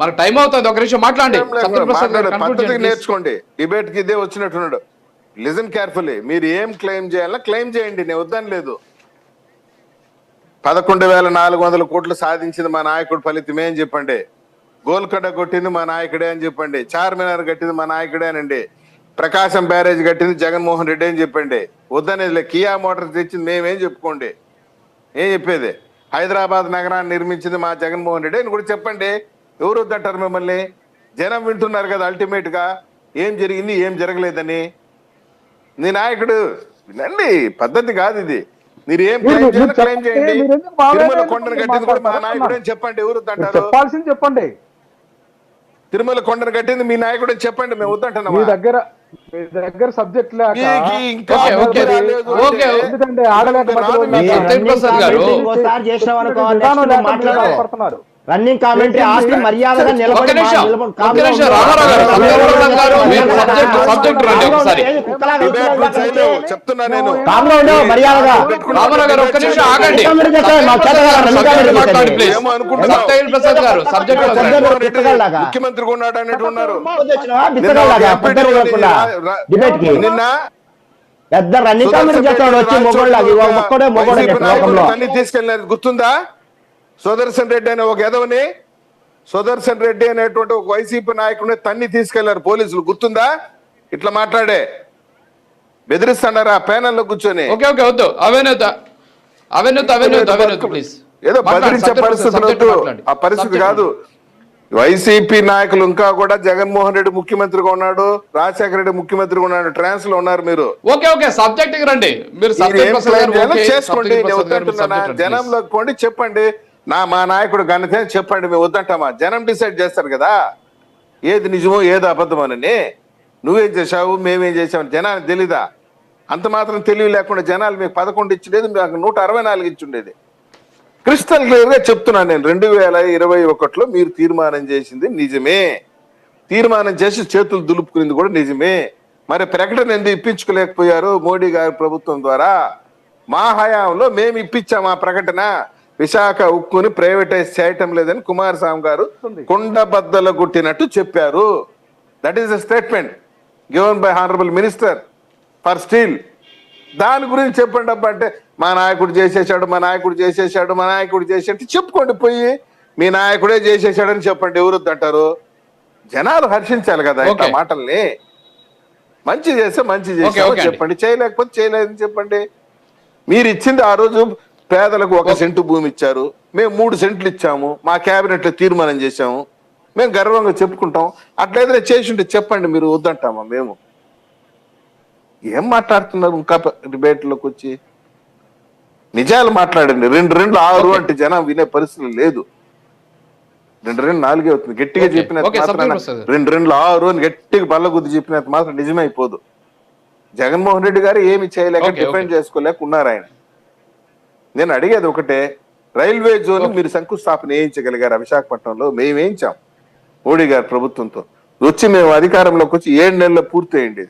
మనకు టైం అవుతుంది ఒక నిమిషం మాట్లాడండి. నేర్చుకోండి. డిబేట్కి ఇదే వచ్చినట్టున్నాడు. లిజన్ కేర్ఫుల్లీ మీరు ఏం క్లెయిమ్ చేయాలో? క్లెయిమ్ చేయండి నేను వద్దని లేదు. పదకొండు వేల నాలుగు వందల కోట్లు సాధించింది మా నాయకుడు ఫలితమే అని చెప్పండి. గోల్కొండ కొట్టింది మా నాయకుడే అని చెప్పండి. చార్మినార్ కట్టింది మా నాయకుడేనండి ప్రకాశం బ్యారేజ్ కట్టింది జగన్మోహన్ రెడ్డి అని చెప్పండి. వద్దనేది. కియా మోటార్స్ తెచ్చింది మేమేం చెప్పుకోండి? ఏం చెప్పేది? హైదరాబాద్ నగరాన్ని నిర్మించింది మా జగన్మోహన్ రెడ్డి అని కూడా చెప్పండి. ఎవరు వద్దంటారు మిమ్మల్ని? జనం వింటున్నారు కదా అల్టిమేట్గా. ఏం జరిగింది ఏం జరగలేదని. నీ నాయకుడు వినండి పద్ధతి కాదు ఇది. మీరు ఏం క్లెయిమ్ చేయాలో చేయండి. మా తిరుమల కొండను కట్టింది కూడా మా? నాయకుడు అని చెప్పండి ఎవరు వద్దంటారు? చెప్పాల్సింది చెప్పండి. తిరుమల కొండను కట్టింది మీ నాయకుడు అని చెప్పండి మేము మీ వద్దంటున్నామా దగ్గర మీ దగ్గర సబ్జెక్ట్ లేక రన్నింగ్ కామెంటరీ ఆస్తి మర్యాదగా నిలబడి నిమిషం మా- నిలబడి ఒక కామ్గా నిమిషం ఉండాలి. రామారావు గారు సత్యప్రసాద్ గారు మీరు సబ్జెక్ట్ సబ్జెక్ట్ రండి ఒకసారి. ఏది కుక్కలాగా డిబేట్ కూర్చోవాలి గురించి కాబట్టి చేయలేవు. చెప్తున్నా నేను. కామ్గా ఉండవు మర్యాదగా. రామారావు గారు ఒక్క నిమిషం ఆగండి. రన్నింగ్ కామెంటరీ సత్యప్రసాద్ చేస్తాయి, గారు రన్నింగ్ సబ్జెక్ట్ కామెంటరీ మాట్లాడండి చేస్తాయి. ప్లీజ్. ఏమో అనుకుంటున్నావు? సత్యవేల్ ప్రసాద్ గారు సబ్జెక్ట్ సబ్జెక్ట్ జగన్మోహన్ రెడ్డి పుస్తకాలాగా. ముఖ్యమంత్రిగా ఉన్నాడు అన్నట్టు ఉన్నారు. వచ్చినావా? నిన్న డిబేట్కి. పెద్ద రన్నింగ్ కామెంటరీ చేస్తాడు వచ్చి మొగోళ్ళ ఒక్కడే మొగోడు లోకంలో తీసుకెళ్ళినది గుర్తుందా? సుదర్శన్ రెడ్డి అనే ఒక ఎదవని సుదర్శన్ రెడ్డి అనేటువంటి ఒక వైసీపీ నాయకుడిని తన్ని తీసుకెళ్ళారు పోలీసులు. గుర్తుందా? ఇట్లా మాట్లాడే. బెదిరిస్తున్నారా? ఆ ప్యానల్లో కూర్చొని. ఓకే ఓకే వద్దు. అవేనూత. అవేనూత అవేనూత అవేనూత ప్లీజ్. ఏదో బదిలించే పరిస్థితులు వద్దు. ఆ పరిస్థితి కాదు. వైసీపీ నాయకులు ఇంకా కూడా జగన్మోహన్ రెడ్డి ముఖ్యమంత్రిగా ఉన్నాడు రాజశేఖర రెడ్డి ముఖ్యమంత్రిగా ఉన్నాడు. ట్రాన్స్లో ఉన్నారు మీరు. ఓకే ఓకే సబ్జెక్ట్కి రండి మీరు చేసుకోండి. పోండి చెప్పండి. నా మా నాయకుడు ఘనత చెప్పండి మేము వద్దంటామా? జనం డిసైడ్ చేస్తారు కదా. ఏది నిజమో ఏది అబద్ధమని నువ్వేం చేశావు మేమేం చేసావు జనానికి తెలీదా? అంత మాత్రం తెలివి లేకుండా జనాలు మీకు పదకొండు ఇచ్చిండేది మీకు నూట అరవై నాలుగు ఇచ్చిండేది. క్రిస్టల్ క్లియర్గా చెప్తున్నాను నేను. రెండు వేల ఇరవై ఒకటిలో మీరు తీర్మానం చేసింది నిజమే. తీర్మానం చేసి చేతులు దులుపుకునేది కూడా నిజమే. మరి ప్రకటన ఎందుకు ఇప్పించుకోలేకపోయారు మోడీ గారి ప్రభుత్వం ద్వారా? మా హయాంలో మేము ఇప్పించాం ఆ ప్రకటన. విశాఖ ఉక్కుని ప్రైవేటైజ్ చేయటం లేదని కుమారస్వామి గారు కుండ బద్దలు కొట్టినట్టు చెప్పారు. That is the statement given by honourable minister for steel దాని గురించి చెప్పండి అబ్బా అంటే మా నాయకుడు చేసేసాడు మా నాయకుడు చేసేసాడు మా నాయకుడు చేసేట్టు చెప్పుకోండి పోయి మీ నాయకుడే చేసేసాడని చెప్పండి ఎవరు అంటారు? జనాలు హర్షించాలి కదా ఇట్లా Okay. మాటల్ని. మంచి చేస్తే మంచి అండి. చెప్పండి చేయలేకపోతే చేయలేదని చెప్పండి. మీరు ఇచ్చింది ఆ రోజు పేదలకు ఒక సెంటు భూమి ఇచ్చారు. మేము మూడు సెంట్లు ఇచ్చాము. మా క్యాబినెట్లో తీర్మానం చేశాము. మేము గర్వంగా చెప్పుకుంటాం. అట్లయితే చేసి ఉంటే చెప్పండి మీరు వద్దంటామా మేము? ఏం మాట్లాడుతున్నారు ఇంకా డిబేట్లోకి వచ్చి? నిజాలు మాట్లాడండి. రెండు రెండు ఆరు. అంటే జనం వినే పరిస్థితి లేదు. రెండు రెండు నాలుగే అవుతుంది. గట్టిగా. చెప్పినంత వస్తుంది. రెండు రెండు ఆరు అని గట్టిగా బల్లగుద్ది చెప్పినంత మాత్రం నిజమైపోదు. జగన్మోహన్ రెడ్డి గారు ఏమి చేయలేక డిఫెండ్. చేసుకోలేక ఉన్నారు ఆయన. నేను అడిగేది ఒకటే రైల్వే జోన్ మీరు శంకుస్థాపన వేయించగలిగారు విశాఖపట్నంలో? మేము వేయించాం మోడీ గారి ప్రభుత్వంతో. వచ్చి మేము అధికారంలోకి వచ్చి ఏడు నెలల్లో పూర్తయింది.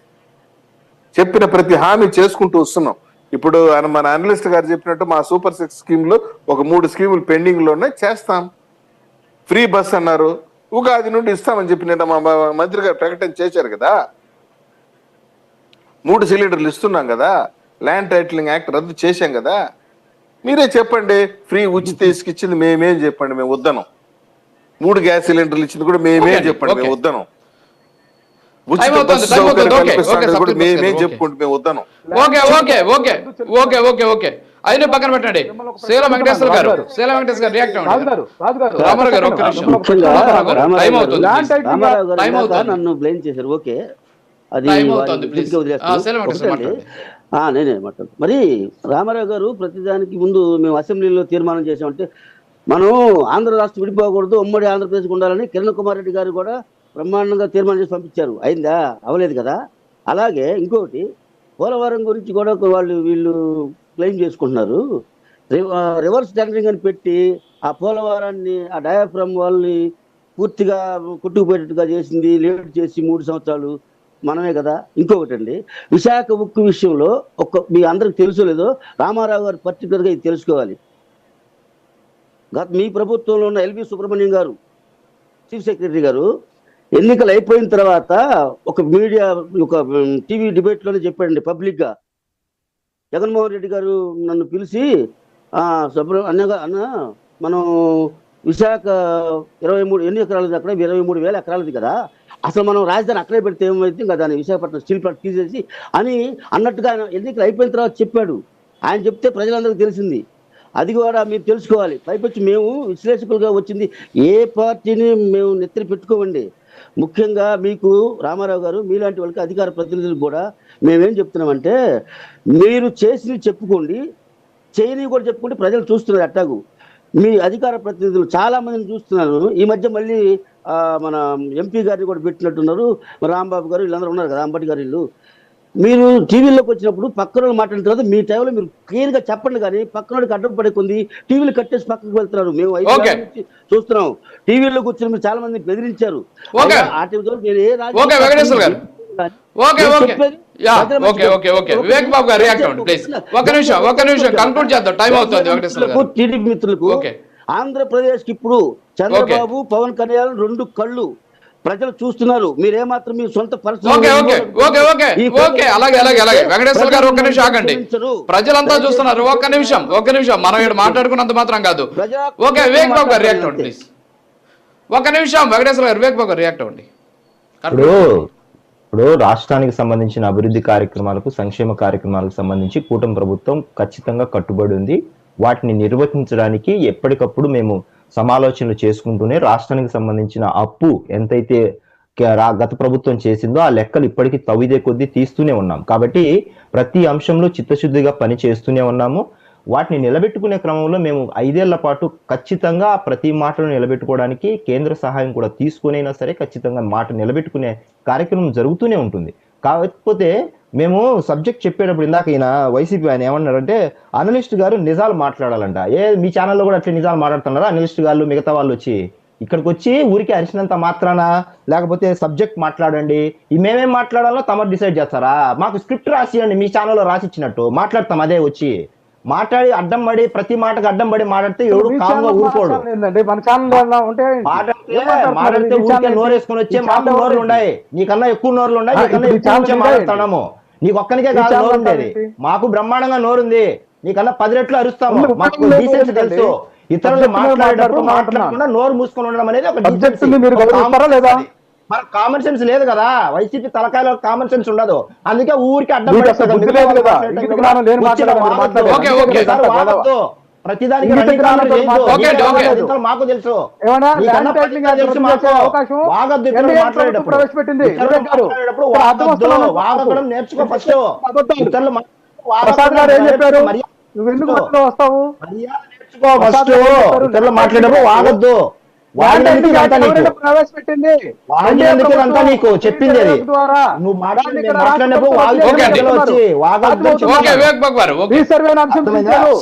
చెప్పిన ప్రతి హామీ చేసుకుంటూ వస్తున్నాం. ఇప్పుడు మన అనలిస్ట్ గారు చెప్పినట్టు మా సూపర్ సిక్స్ స్కీమ్లో ఒక మూడు స్కీములు పెండింగ్లో ఉన్నాయి చేస్తాం. ఫ్రీ బస్ అన్నారు ఉగాది నుండి ఇస్తామని చెప్పి నిన్న మా మా మంత్రి గారు ప్రకటన చేశారు కదా. మూడు సిలిండర్లు ఇస్తున్నాం కదా ల్యాండ్ టైటిలింగ్ యాక్ట్ రద్దు చేశాం కదా. మీరే చెప్పండి. ఫ్రీ ఉచిత ఇసుకిచ్చింది మేమేం చెప్పండి. మేము వద్దనం. మూడు గ్యాస్ సిలిండర్లు ఇచ్చింది కూడా మేమేం చెప్పండి. మేము. వద్దనం. ఉచిత బస్సు సౌకర్యం కూడా మేమేం వస్తుంది, చెప్పుకుంటూ మేము వద్దనం. Okay okay okay okay okay okay. అయినా పక్కన పెట్టండి. శీల వెంకటేశ్వర గారు శీల వెంకటేశ్వర గారు రియాక్ట్ రామారావు ఒక్క నిమిషం. నన్ను బ్లేమ్ చేశారు. ఓకే. అది నేనే మాట్లాడు మరి రామారావు గారు ప్రతిదానికి ముందు మేము అసెంబ్లీలో తీర్మానం చేసామంటే మనం ఆంధ్ర రాష్ట్రం విడిపోకూడదు ఉమ్మడి ఆంధ్రప్రదేశ్ ఉండాలని కిరణ్ కుమార్ రెడ్డి గారు కూడా బ్రహ్మాండంగా తీర్మానం చేసి పంపించారు. అయిందా? అవలేదు కదా? అలాగే ఇంకొకటి పోలవరం గురించి కూడా వాళ్ళు వీళ్ళు క్లెయిమ్ చేసుకుంటున్నారు. రివర్స్ టెండరింగ్ అని పెట్టి ఆ పోలవరాన్ని ఆ డయాఫ్రమ్ వాళ్ళని పూర్తిగా కొట్టుకుపోయేటట్టుగా చేసింది లేట్ చేసి మూడు సంవత్సరాలు మనమే కదా. ఇంకొకటి అండి విశాఖ ఉక్కు విషయంలో ఒక్క మీ అందరికి తెలుసు లేదో రామారావు గారు పర్టికులర్గా ఇది తెలుసుకోవాలి. గత మీ ప్రభుత్వంలో ఉన్న ఎల్వి సుబ్రహ్మణ్యం గారు చీఫ్ సెక్రటరీ గారు ఎన్నికలు అయిపోయిన తర్వాత ఒక మీడియా ఒక టీవీ డిబేట్లోనే చెప్పాడండి పబ్లిక్గా. జగన్మోహన్ రెడ్డి గారు నన్ను పిలిచి "ఆ, సుబ్ర అన్నగా అన్న మనం విశాఖ ఇరవై మూడు ఎన్ని ఎకరాలది అక్కడ? ఇరవై మూడు వేల ఎకరాలది కదా. అసలు మనం రాజధాని అక్కడే పెడితే ఏమైతే ఇంకా దాన్ని విశాఖపట్నం స్టీల్ ప్లాంట్ తీసేసి అని అన్నట్టుగా ఆయన ఎన్నికలు అయిపోయిన తర్వాత చెప్పాడు. ఆయన చెప్తే ప్రజలందరికీ తెలిసింది. అది కూడా మీరు తెలుసుకోవాలి. పైపొచ్చి మేము విశ్లేషకులుగా వచ్చింది. ఏ పార్టీని మేము నెత్తిన పెట్టుకోమండి. ముఖ్యంగా మీకు రామారావు గారు మీలాంటి వాళ్ళకి అధికార ప్రతినిధులు కూడా మేమేం చెప్తున్నామంటే మీరు చేసినవి చెప్పుకోండి. చేయని కూడా చెప్పుకుంటే ప్రజలు చూస్తున్నారు అట్టాగు. మీ అధికార ప్రతినిధులు చాలామందిని చూస్తున్నారు. చూస్తున్నాను ఈ మధ్య మళ్ళీ మన ఎంపీ గారిని కూడా పెట్టినట్టున్నారు. రాంబాబు గారు వీళ్ళందరూ ఉన్నారు కదా అంబటి గారు వీళ్ళు మీరు టీవీలోకి వచ్చినప్పుడు పక్కన మాట్లాడిన తర్వాత మీ టైంలో మీరు క్లియర్గా చెప్పండి కానీ పక్కనోడికి అడ్డం పడే కొంది టీవీలు కట్టేసి పక్కకు వెళ్తున్నారు. మేము చూస్తున్నాం. టీవీలో కూర్చొని మీరు చాలా మంది బెదిరించారు. ఆ టీవీతో నేను ఏ రాజకీయ టీడీపీ మిత్రులకు ఓకే. ఆంధ్రప్రదేశ్కి ఇప్పుడు చంద్రబాబు పవన్ కళ్యాణ్ రెండు కళ్ళు ప్రజలు చూస్తున్నారు. మీరేమాత్రం మీ సొంత పరిస్థితులు ఓకే ఓకే ఓకే ఓకే. ఈ ఓకే అలాగే అలాగే అలాగే. వెంకటేశ్వర గారు ఒక్క నిమిషం ఆగండి. ప్రజలు ప్రజలంతా చూస్తున్నారు. ఒక్క నిమిషం ఒక్క నిమిషం. మనం ఇక్కడ మాట్లాడుకున్నంత మాత్రం కాదు. ప్రజా- ఓకే వివేక్ బాబు గారు రియాక్ట్ అవ్వండి ప్లీజ్ ఒక్క నిమిషం వెంకటేశ్వర గారు వివేక్ బాబు గారు రియాక్ట్ అవ్వండి. ఇప్పుడు ఇప్పుడు రాష్ట్రానికి సంబంధించిన అభివృద్ధి కార్యక్రమాలకు సంక్షేమ కార్యక్రమాలకు సంబంధించి కూటమి ప్రభుత్వం ఖచ్చితంగా కట్టుబడి ఉంది. వాటిని నిర్వహించడానికి ఎప్పటికప్పుడు మేము సమాలోచనలు చేసుకుంటూనే రాష్ట్రానికి సంబంధించిన అప్పు ఎంతైతే క- రా- గత ప్రభుత్వం చేసిందో ఆ లెక్కలు ఇప్పటికీ తవ్విదే కొద్దీ తీస్తూనే ఉన్నాం. కాబట్టి ప్రతి అంశంలో చిత్తశుద్ధిగా పని చేస్తూనే ఉన్నాము. వాటిని నిలబెట్టుకునే క్రమంలో మేము ఐదేళ్ళ పాటు ఖచ్చితంగా ప్రతి మాటను నిలబెట్టుకోవడానికి కేంద్ర సహాయం కూడా తీసుకునైనా సరే ఖచ్చితంగా మాట నిలబెట్టుకునే కార్యక్రమం జరుగుతూనే ఉంటుంది. కాకపోతే మేము సబ్జెక్ట్ చెప్పేటప్పుడు ఇందాక ఈయన వైసీపీ ఆయన ఏమన్నారంటే అనలిస్ట్ గారు నిజాలు మాట్లాడాలంట. ఏ మీ ఛానల్లో కూడా అట్లా నిజాలు మాట్లాడుతున్నారా? అనలిస్ట్ గారు మిగతా వాళ్ళు వచ్చి. ఇక్కడికి వచ్చి ఊరికి అరిచినంత మాత్రాన లేకపోతే సబ్జెక్ట్ మాట్లాడండి. ఈ మేమేం మాట్లాడాలో తమరు డిసైడ్ చేస్తారా? మాకు స్క్రిప్ట్ రాసియండి మీ ఛానల్లో రాసి ఇచ్చినట్టు మాట్లాడతాం అదే వచ్చి. మాట్లాడి అడ్డం పడి ప్రతి మాటకు అడ్డం పడి మాట్లాడితే ఎవడు కామ్గా ఊరుకోడు. మాట్లాడితే ఊరికే నోరేసుకొని వచ్చే మాకు నోర్లు? ఉన్నాయి నీకన్నా ఎక్కువ నోర్లు ఉన్నాయి మాట్లాడతాము నీకు ఒక్కనికే కాదు నోరు ఉండేది? మాకు బ్రహ్మాండంగా నోరుంది. నీకన్నా పది రెట్లు అరుస్తాము. మాకు డీసెన్సీ తెలుసు. ఇతరులు మాట్లాడేటప్పుడు మాట్లాడకుండా నోరు మూసుకొని ఉండడం అనేది ఒక. మన కామన్ సెన్స్ లేదు? కదా. వైసీపీ తలకాయలో కామన్ సెన్స్ ఉండదు. అందుకే ఊరికి అడ్డం మీకు తెలుసు. ప్రవేశపెట్టింది. నేర్చుకో ఫస్ట్. ప్రసాద్ గారు ఏం చెప్పారు? వస్తావు మర్యాద ఫస్ట్? ఇతరులు మాట్లాడేటప్పుడు వాగొద్దు. ప్రవేశపెట్టింది? నీకు? చెప్పింది అది. నువ్వు మాట్లాడినప్పుడు.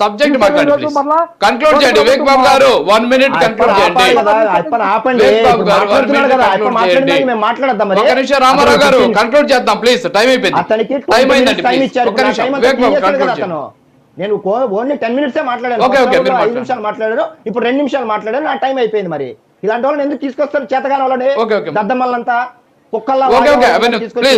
సబ్జెక్ట్ మాట్లాడండి కన్క్లూడ్ చేయండి. వివేక్ బాబు గారు వన్ మినిట్ కన్క్లూడ్ చేయండి. ఆపండి. ఒక నిమిషం రామారావు గారు కన్క్లూడ్ చేద్దాం ప్లీజ్ టైం అయిపోయింది. అతనికి టైం అయిందండి ఒక్క నిమిషం. వివేక్ బాబు కన్క్లూడ్ చేయండి. నేను ఓన్లీ టెన్ మినిట్సే మాట్లాడాను. ఐదు. నిమిషాలు మాట్లాడారు. ఇప్పుడు రెండు నిమిషాలు మాట్లాడారు. నా టైం అయిపోయింది మరి. ఇలాంటి వాళ్ళని ఎందుకు తీసుకొస్తారు? చేతగాని వాళ్ళని. దద్దమ్మలంతా కుక్కల్లా తీసుకొచ్చి